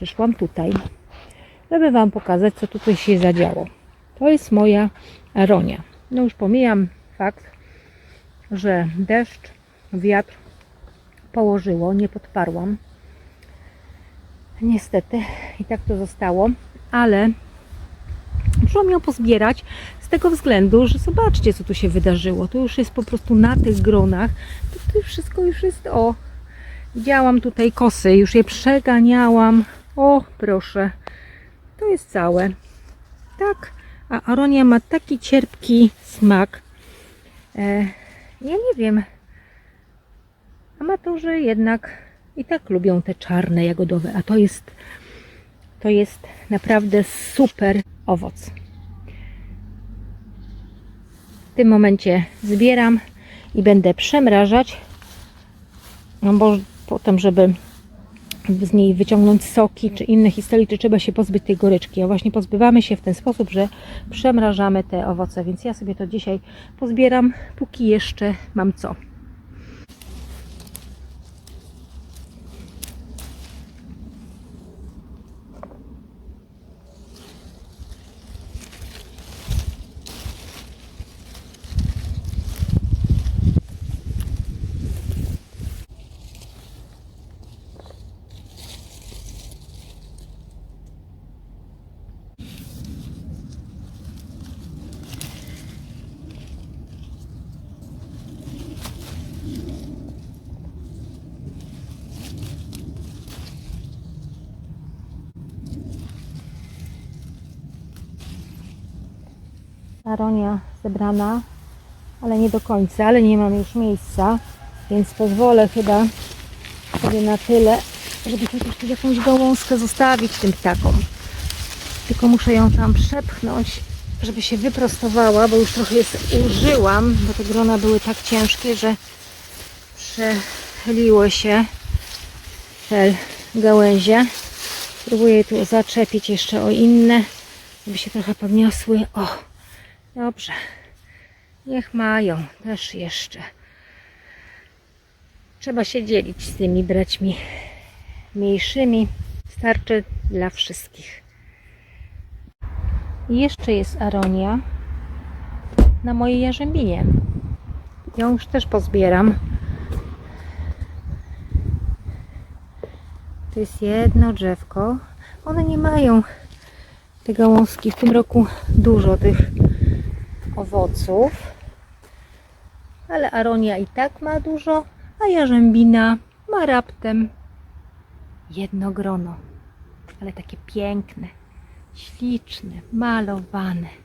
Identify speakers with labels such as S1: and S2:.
S1: przyszłam tutaj, żeby Wam pokazać, co tutaj się zadziało. To jest moja aronia. No już pomijam fakt, że deszcz, wiatr położyło, nie podparłam. Niestety i tak to zostało, ale muszę ją pozbierać z tego względu, że zobaczcie, co tu się wydarzyło. To już jest po prostu na tych gronach. To, to wszystko już jest o. Widziałam tutaj kosy, już je przeganiałam. O, proszę. To jest całe. Tak, a aronia ma taki cierpki smak. E, ja nie wiem. Amatorzy jednak i tak lubią te czarne jagodowe, a to jest to jest naprawdę super owoc. W tym momencie zbieram i będę przemrażać, no bo potem, żeby z niej wyciągnąć soki czy inne historie, to trzeba się pozbyć tej goryczki. A właśnie pozbywamy się w ten sposób, że przemrażamy te owoce, więc ja sobie to dzisiaj pozbieram, póki jeszcze mam co. Aronia zebrana, ale nie do końca, ale nie mam już miejsca, więc pozwolę chyba sobie na tyle, żeby chociaż jakąś gałązkę zostawić tym ptakom. Tylko muszę ją tam przepchnąć, żeby się wyprostowała, bo już trochę jest użyłam, bo te grona były tak ciężkie, że przechyliły się te gałęzie. Spróbuję tu zaczepić jeszcze o inne, żeby się trochę podniosły. O, Dobrze. Niech mają też jeszcze. Trzeba się dzielić z tymi braćmi mniejszymi. Starczy dla wszystkich. I jeszcze jest aronia na mojej jarzębinie. Ją już też pozbieram. To jest jedno drzewko. One nie mają te gałązki. W tym roku dużo tych owoców. Ale aronia i tak ma dużo, a jarzębina ma raptem jedno grono. Ale takie piękne, śliczne, malowane.